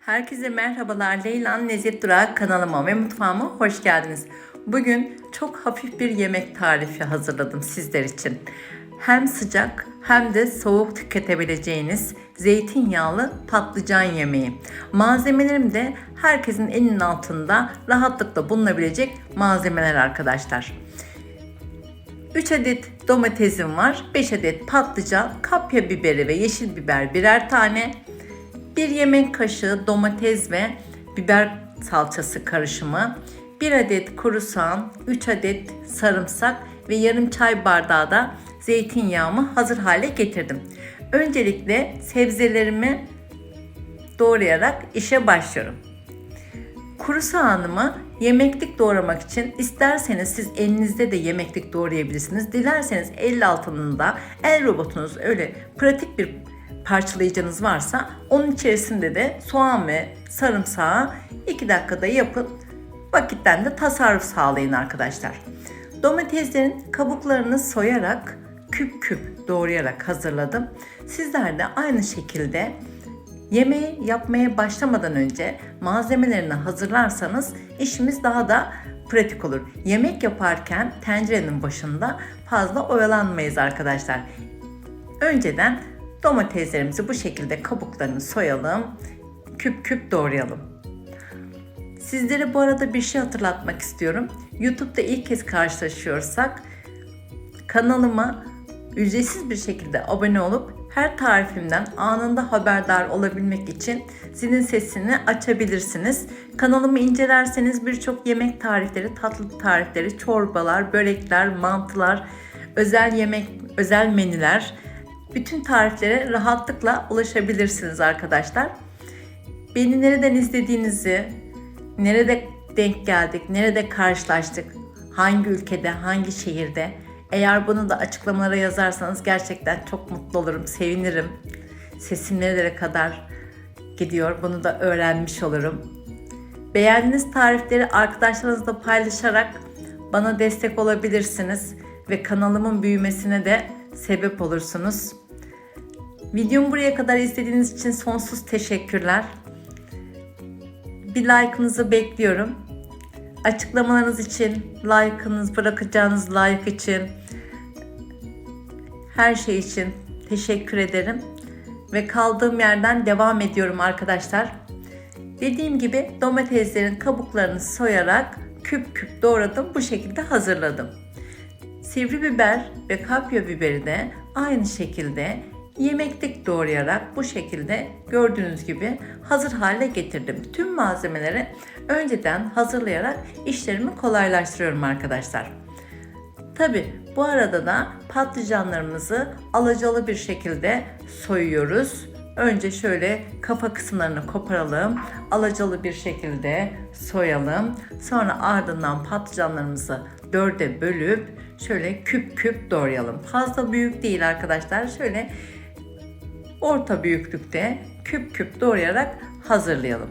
Herkese merhabalar. Leyla'nın Lezzet Durağı kanalıma ve mutfağıma hoş geldiniz. Bugün çok hafif bir yemek tarifi hazırladım sizler için. Hem sıcak hem de soğuk tüketebileceğiniz zeytinyağlı patlıcan yemeği. Malzemelerim de herkesin elinin altında rahatlıkla bulunabilecek malzemeler arkadaşlar. 3 adet domatesim var, 5 adet patlıcan, kapya biberi ve yeşil biber birer tane, 1 yemek kaşığı domates ve biber salçası karışımı, 1 adet kuru soğan, 3 adet sarımsak ve yarım çay bardağı da zeytinyağımı hazır hale getirdim. Öncelikle sebzelerimi doğrayarak işe başlıyorum. Kuru soğanımı yemeklik doğramak için isterseniz siz elinizde de yemeklik doğrayabilirsiniz. Dilerseniz el altında el robotunuz öyle pratik bir parçalayıcınız varsa onun içerisinde de soğan ve sarımsağı 2 dakikada yapın. Vakitten de tasarruf sağlayın arkadaşlar. Domateslerin kabuklarını soyarak küp küp doğrayarak hazırladım. Sizler de aynı şekilde Yemeği yapmaya başlamadan önce malzemelerini hazırlarsanız işimiz daha da pratik olur. Yemek yaparken tencerenin başında fazla oyalanmayız arkadaşlar. Önceden domateslerimizi bu şekilde kabuklarını soyalım, küp küp doğrayalım. Sizlere bu arada bir şey hatırlatmak istiyorum. YouTube'da ilk kez karşılaşıyorsak kanalıma ücretsiz bir şekilde abone olup her tarifimden anında haberdar olabilmek için zilin sesini açabilirsiniz. Kanalımı incelerseniz birçok yemek tarifleri, tatlı tarifleri, çorbalar, börekler, mantılar, özel yemek, özel menüler, bütün tariflere rahatlıkla ulaşabilirsiniz arkadaşlar. Beni nereden izlediğinizi, nerede denk geldik, nerede karşılaştık, hangi ülkede, hangi şehirde eğer bunu da açıklamalara yazarsanız gerçekten çok mutlu olurum, sevinirim. Sesim nerelere kadar gidiyor bunu da öğrenmiş olurum. Beğendiğiniz tarifleri arkadaşlarınızla paylaşarak bana destek olabilirsiniz ve kanalımın büyümesine de sebep olursunuz. Videomu buraya kadar izlediğiniz için sonsuz teşekkürler. Bir like'ınızı bekliyorum. Açıklamalarınız için, like'ınız, bırakacağınız like için, her şey için teşekkür ederim. Ve kaldığım yerden devam ediyorum arkadaşlar. Dediğim gibi domateslerin kabuklarını soyarak küp küp doğradım. Bu şekilde hazırladım. Sivri biber ve kapya biberi de aynı şekilde yemeklik doğrayarak bu şekilde gördüğünüz gibi hazır hale getirdim. Tüm malzemeleri önceden hazırlayarak işlerimi kolaylaştırıyorum arkadaşlar. Tabi bu arada da patlıcanlarımızı alacalı bir şekilde soyuyoruz. Önce şöyle kafa kısımlarını koparalım. Alacalı bir şekilde soyalım. Sonra ardından patlıcanlarımızı dörde bölüp şöyle küp küp doğrayalım. Fazla büyük değil arkadaşlar. Şöyle orta büyüklükte küp küp doğrayarak hazırlayalım.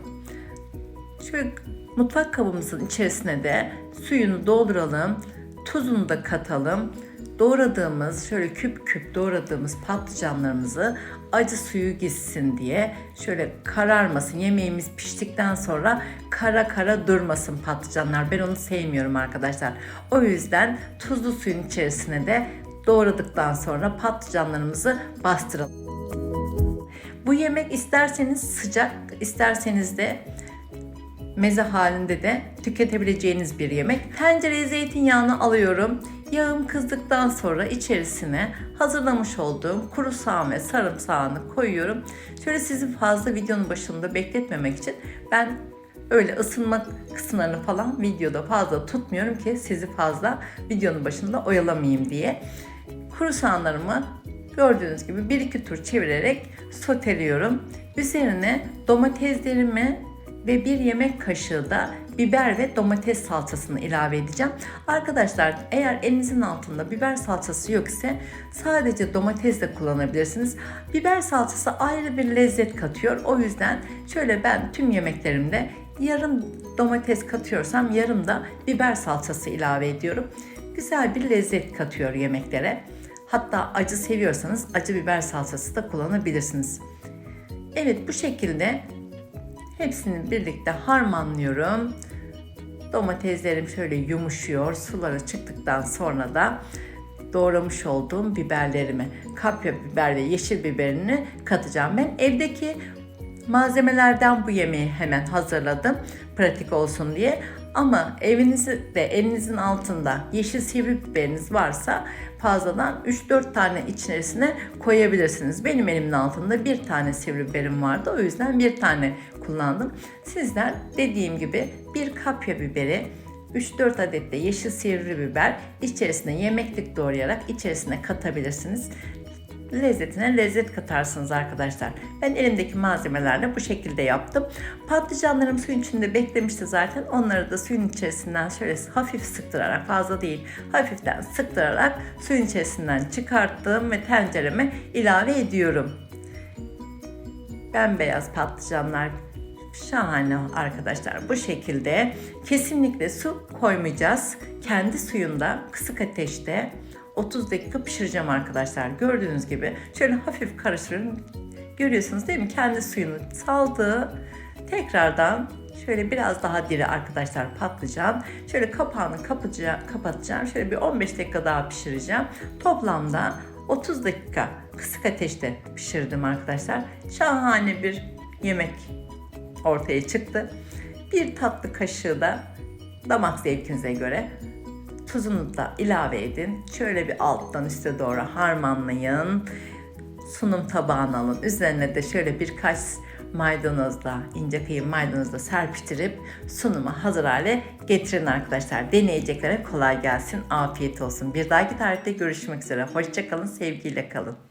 Şöyle mutfak kabımızın içerisine de suyunu dolduralım. Tuzunu da katalım. Doğradığımız, şöyle küp küp doğradığımız patlıcanlarımızı acı suyu gitsin diye şöyle kararmasın. Yemeğimiz piştikten sonra kara kara durmasın patlıcanlar. Ben onu sevmiyorum arkadaşlar. O yüzden tuzlu suyun içerisine de doğradıktan sonra patlıcanlarımızı bastıralım. Bu yemek isterseniz sıcak, isterseniz de meze halinde de tüketebileceğiniz bir yemek. Tencereye zeytinyağını alıyorum. Yağım kızdıktan sonra içerisine hazırlamış olduğum kuru soğan ve sarımsağını koyuyorum. Şöyle sizi fazla videonun başında bekletmemek için ben öyle ısınma kısımlarını falan videoda fazla tutmuyorum ki sizi fazla videonun başında oyalamayayım diye. Kuru soğanlarımı gördüğünüz gibi bir iki tur çevirerek soteliyorum. Üzerine domateslerimi ve bir yemek kaşığı da biber ve domates salçasını ilave edeceğim. Arkadaşlar eğer elinizin altında biber salçası yok ise sadece domates de kullanabilirsiniz. Biber salçası ayrı bir lezzet katıyor. O yüzden şöyle ben tüm yemeklerimde yarım domates katıyorsam yarım da biber salçası ilave ediyorum. Güzel bir lezzet katıyor yemeklere. Hatta acı seviyorsanız acı biber salçası da kullanabilirsiniz. Evet bu şekilde Hepsini birlikte harmanlıyorum. Domateslerim şöyle yumuşuyor. Suları çıktıktan sonra da doğramış olduğum biberlerimi, kapya biber ve yeşil biberini katacağım. Ben evdeki malzemelerden bu yemeği hemen hazırladım. Pratik olsun diye. Ama evinizde elinizin altında yeşil sivri biberiniz varsa fazladan 3-4 tane içerisine koyabilirsiniz. Benim elimin altında bir tane sivri biberim vardı. O yüzden bir tane kullandım. Sizler dediğim gibi bir kapya biberi 3-4 adet de yeşil sivri biber içerisine yemeklik doğrayarak içerisine katabilirsiniz lezzetine lezzet katarsınız arkadaşlar. Ben elimdeki malzemelerle bu şekilde yaptım. Patlıcanlarım suyun içinde beklemişti zaten. Onları da suyun içerisinden şöyle hafif sıktırarak fazla değil hafiften sıktırarak suyun içerisinden çıkarttım ve tencereme ilave ediyorum. Bembeyaz patlıcanlar şahane arkadaşlar. Bu şekilde kesinlikle su koymayacağız. Kendi suyunda kısık ateşte 30 dakika pişireceğim arkadaşlar. Gördüğünüz gibi şöyle hafif karıştırıyorum. Görüyorsunuz değil mi? Kendi suyunu saldı. Tekrardan şöyle biraz daha diri arkadaşlar patlıcan. Şöyle kapağını kapatacağım. kapatacağım. Şöyle bir 15 dakika daha pişireceğim. Toplamda 30 dakika kısık ateşte pişirdim arkadaşlar. Şahane bir yemek ortaya çıktı. Bir tatlı kaşığı da damak zevkinize göre Tuzunu da ilave edin. Şöyle bir alttan üste doğru harmanlayın. Sunum tabağına alın. Üzerine de şöyle birkaç maydanozla, ince kıyım maydanozla serpiştirip sunuma hazır hale getirin arkadaşlar. Deneyeceklere kolay gelsin, afiyet olsun. Bir dahaki tarihte görüşmek üzere. Hoşçakalın, sevgiyle kalın.